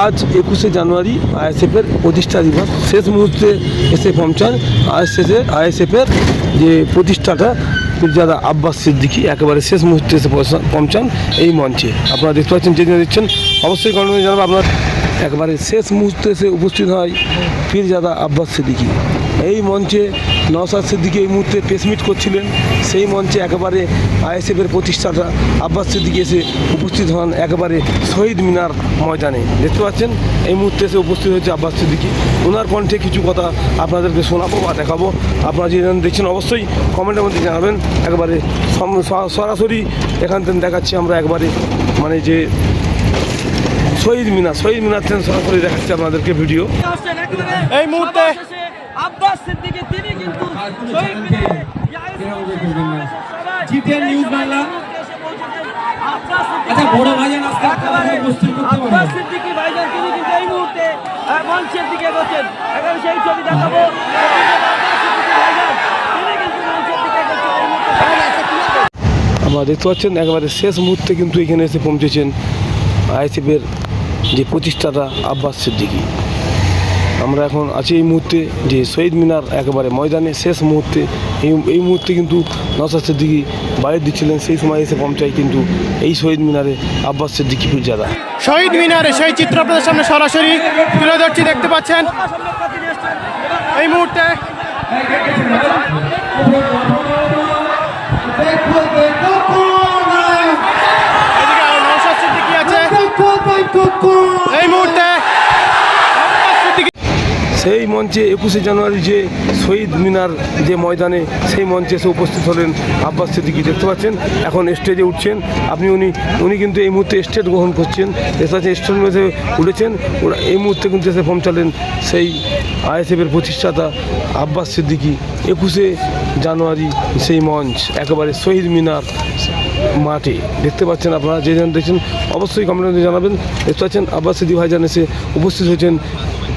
আজ একুশে জানুয়ারি আইএসএফের প্রতিষ্ঠা দিবস। শেষ মুহূর্তে এসে পৌঁছান আইএসএফে আইএসএফের যে প্রতিষ্ঠাটা পীরজাদা আব্বাস সিদ্দিকি, একেবারে শেষ মুহূর্তে এসে পৌঁছা- পৌঁছান এই মঞ্চে। আপনারা দেখতে পাচ্ছেন যে দিচ্ছেন অবশ্যই কারণ জানাব আপনার একবারে শেষ মুহূর্তে এসে উপস্থিত হয় ফির পীরজাদা আব্বাস সিদ্দিকি। এই মঞ্চে নওসাদ সিদ্দিকি এই মুহূর্তে প্রেসমিট করছিলেন। সেই মঞ্চে একেবারে আইএসএফের প্রতিষ্ঠাতা আব্বাস সিদ্দিকি এসে উপস্থিত হন একেবারে শহীদ মিনার ময়দানে। দেখতে পাচ্ছেন, এই মুহূর্তে এসে উপস্থিত হয়েছে আব্বাস সিদ্দিকি। ওনার কণ্ঠে কিছু কথা আপনাদেরকে শোনাবো বা দেখাবো। আপনারা যে দেখছেন, অবশ্যই কমেন্টের মধ্যে জানাবেন। একবারে সরাসরি এখান থেকে দেখাচ্ছি আমরা একবারে মানে যে শহীদ মিনার শহীদ মিনার থেকে সরাসরি দেখাচ্ছি আপনাদেরকে ভিডিও। এই মুহূর্তে আব্বাস সিদ্দিকী তিনি কিন্তু জিতেন নিউজ বাংলা। আচ্ছা, বড় ভাইজান আজকে। আব্বাস সিদ্দিকী ভাইজান তিনি কিন্তু এই মুহূর্তে মঞ্চের দিকে এখন সেই ছবি দেখাবো। মুহূর্তে। আপনারা দেখতে পাচ্ছেন একেবারে শেষ মুহূর্তে কিন্তু এখানে এসে পৌঁছেছেন আইএসএফের যে প্রতিষ্ঠাতা আব্বাস সিদ্দিকি। আমরা এখন আছি এই মুহূর্তে যে শহীদ মিনার একেবারে ময়দানে, শেষ মুহূর্তে। এই এই মুহূর্তে কিন্তু নসাদ সিদ্দিকি বাইরে দিচ্ছিলেন, সেই সময় এসে পৌঁছায় কিন্তু এই শহীদ মিনারে আব্বাস সিদ্দিকি পীরজাদা শহীদ মিনারে সেই চিত্র আপনাদের সামনে সরাসরি তুলে ধরছি, দেখতে পাচ্ছেন। এই মুহূর্তে আছে এই মুহূর্তে আব্বাস সিদ্দিকী সেই মঞ্চে একুশে জানুয়ারি যে শহীদ মিনার যে ময়দানে সেই মঞ্চে এসে উপস্থিত হলেন আব্বাস সিদ্দিকি। দেখতে পাচ্ছেন, এখন স্টেজে উঠছেন। আপনি উনি উনি কিন্তু এই মুহূর্তে স্টেজ গ্রহণ করছেন। পাচ্ছেন স্টেজ মধ্যে উঠেছেন। এই মুহূর্তে কিন্তু এসে পৌঁছালেন সেই আইএসএফের প্রতিষ্ঠাতা আব্বাস সিদ্দিকি। একুশে জানুয়ারি সেই মঞ্চ, একেবারে শহীদ মিনার মাঠে। দেখতে পাচ্ছেন আপনারা, যে দেখছেন, অবশ্যই কমেন্টে জানাবেন। দেখতে পাচ্ছেন, আব্বাস সিদ্দিক ভাইজান এসে উপস্থিত হয়েছেন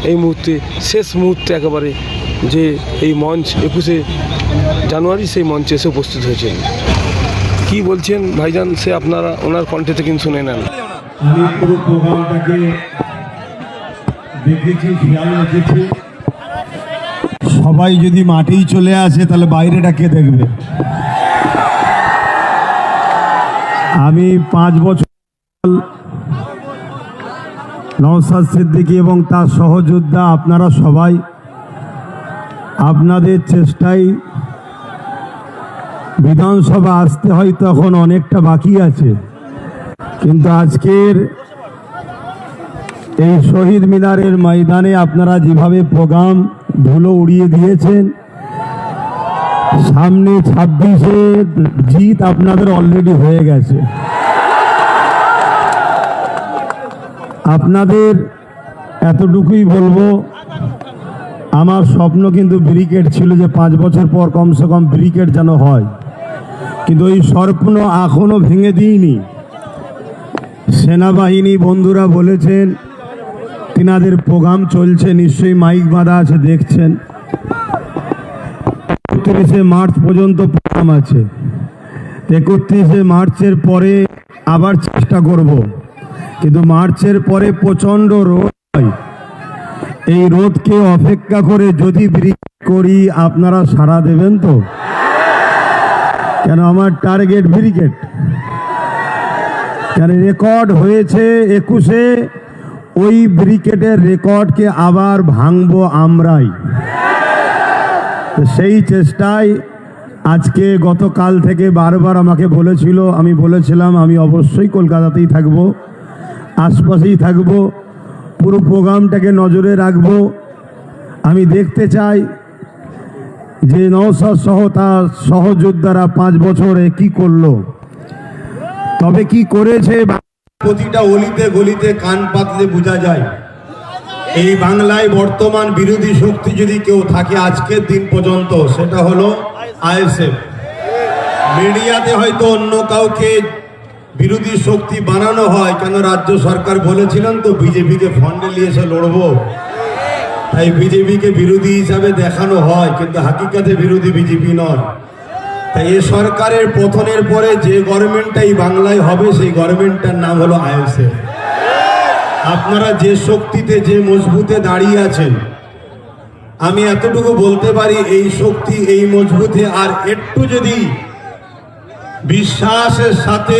এই মুহূর্তে, শেষ মুহূর্তে একেবারে যে এই মঞ্চ, একুশে জানুয়ারি সেই মঞ্চে এসে উপস্থিত হয়েছেন। কি বলছেন ভাইজান? সে আপনারা ওনার কণ্ঠে থেকে শুনে নেন। সবাই যদি মাঠেই চলে আসে, তাহলে বাইরেটা কে দেখবে? আমি পাঁচ বছর নওসাদ সিদ্দিকী এবং তার সহযোদ্ধা আপনারা সবাই আপনাদের চেষ্টায় বিধানসভা আসতে হয় তখন অনেকটা বাকি আছে। কিন্তু আজকের এই শহীদ মিনারের ময়দানে আপনারা যেভাবে প্রোগ্রাম ধুলো উড়িয়ে দিয়েছেন, সামনে ছাব্বিশে জিত আপনাদের অলরেডি হয়ে গেছে। আপনাদের এতটুকুই বলব, আমার স্বপ্ন কিন্তু ব্রিকেট ছিল যে পাঁচ বছর পর কমসে কম ব্রিকেট যেন হয়। কিন্তু ওই স্বপ্ন এখনও ভেঙে দিইনি। সেনাবাহিনী বন্ধুরা বলেছেন, তিনাদের প্রোগ্রাম চলছে, নিশ্চয়ই মাইক বাঁধা আছে, দেখছেন। একত্রিশে মার্চ পর্যন্ত প্রোগ্রাম আছে। একত্রিশে মার্চের পরে আবার চেষ্টা করব। কিন্তু মার্চের পরে প্রচণ্ড রোদ হয়। এই রোদকে অপেক্ষা করে যদি করি, আপনারা সাড়া দেবেন তো? কেন আমার টার্গেট ব্রিকেট কেন রেকর্ড হয়েছে একুশে? ওই ব্রিকেটের রেকর্ডকে আবার ভাঙবো আমরাই। সেই চেষ্টায় আজকে গতকাল থেকে বারবার আমাকে বলেছিল, আমি বলেছিলাম, আমি অবশ্যই কলকাতাতেই থাকব। আশপাশেই থাকব, পুরো প্রোগ্রামটাকে নজরে রাখব। আমি দেখতে চাই যে নৌসাদ সহ তার সহযোদ্ধারা পাঁচ বছরে কি করল, তবে কি করেছে প্রতিটা অলিতে গলিতে কান পাতলে বোঝা যায়। এই বাংলায় বর্তমান বিরোধী শক্তি যদি কেউ থাকে আজকের দিন পর্যন্ত, সেটা হলো আইএসএফ। মিডিয়াতে হয়তো অন্য কাউকে বিরোধী শক্তি বানানো হয়, কেন রাজ্য সরকার বলেছিলেন তো, বিজেপিকে ফন্ডে নিয়ে এসে লড়বো। তাই বিজেপিকে বিরোধী হিসাবে দেখানো হয়, কিন্তু হাকিকাতে বিরোধী বিজেপি নয়। তাই এ সরকারের পতনের পরে যে গভর্নমেন্টটাই বাংলায় হবে, সেই গভর্নমেন্টটার নাম হলো আইএসএফ। আপনারা যে শক্তিতে, যে মজবুতে দাঁড়িয়ে আছেন, আমি এতটুকু বলতে পারি, এই শক্তি, এই মজবুতে আর একটু যদি বিশ্বাসের সাথে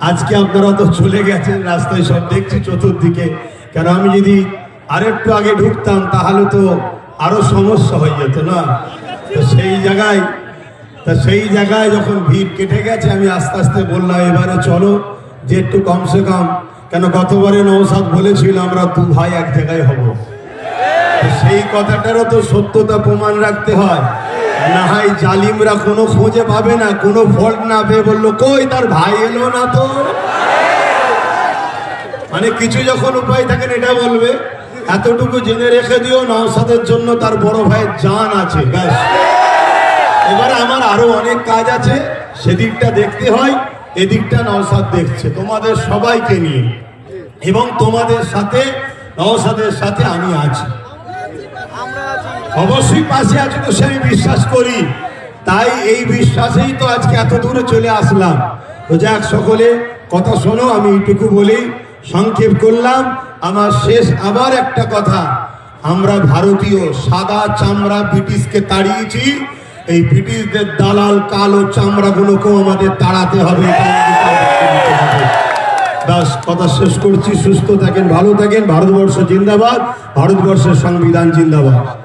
আজকে আপনারা তো চলে গেছেন, রাস্তায় সব দেখছি চতুর্দিকে। কেন আমি যদি আরেকটু আগে ঢুকতাম, তাহলে তো আরও সমস্যা হয়ে যেত না? তো সেই জায়গায়, তা সেই জায়গায় যখন ভিড় কেটে গেছে, আমি আস্তে আস্তে বললাম, এবারে চলো, যে একটু কমসে কম। কেন গতবারে নৌসাদ বলেছিল, আমরা দু ভাই এক জায়গায় হব। সেই কথাটারও তো সত্যতা প্রমাণ রাখতে হয়। না হয় জালিমরা কোনো খোঁজে পাবে না, কোনো ফল্ট না পেয়ে বলল, কই তার ভাই এলো না তো? মানে কিছু যখন উপায় থাকেন এটা বলবে, এতটুকু জেনে রেখে দিও, নওসাদের জন্য তার বড় ভাইয়ের জান আছে। ব্যাস। এবারে আমার আরও অনেক কাজ আছে, সেদিকটা দেখতে হয়, এদিকটা নওসাদ দেখছে, তোমাদের সবাইকে নিয়ে। এবং তোমাদের সাথে, নওসাদের সাথে আমি আছি। অবশ্যই পাশে আছে তো সে আমি বিশ্বাস করি। তাই এই বিশ্বাসেই তো আজকে এত দূরে চলে আসলাম। তো যাক সকলে, কথা শোনো, আমি এইটুকু বলি। সংক্ষেপ করলাম, আমার শেষ আবার একটা কথা। আমরা ভারতীয় সাদা চামড়া ব্রিটিশকে তাড়িয়েছি। এই ব্রিটিশদের দালাল কালো চামড়াগুলোকেও আমাদের তাড়াতে হবে। ব্যাস, কথা শেষ করছি। সুস্থ থাকেন, ভালো থাকেন। ভারতবর্ষ জিন্দাবাদ, ভারতবর্ষের সংবিধান জিন্দাবাদ।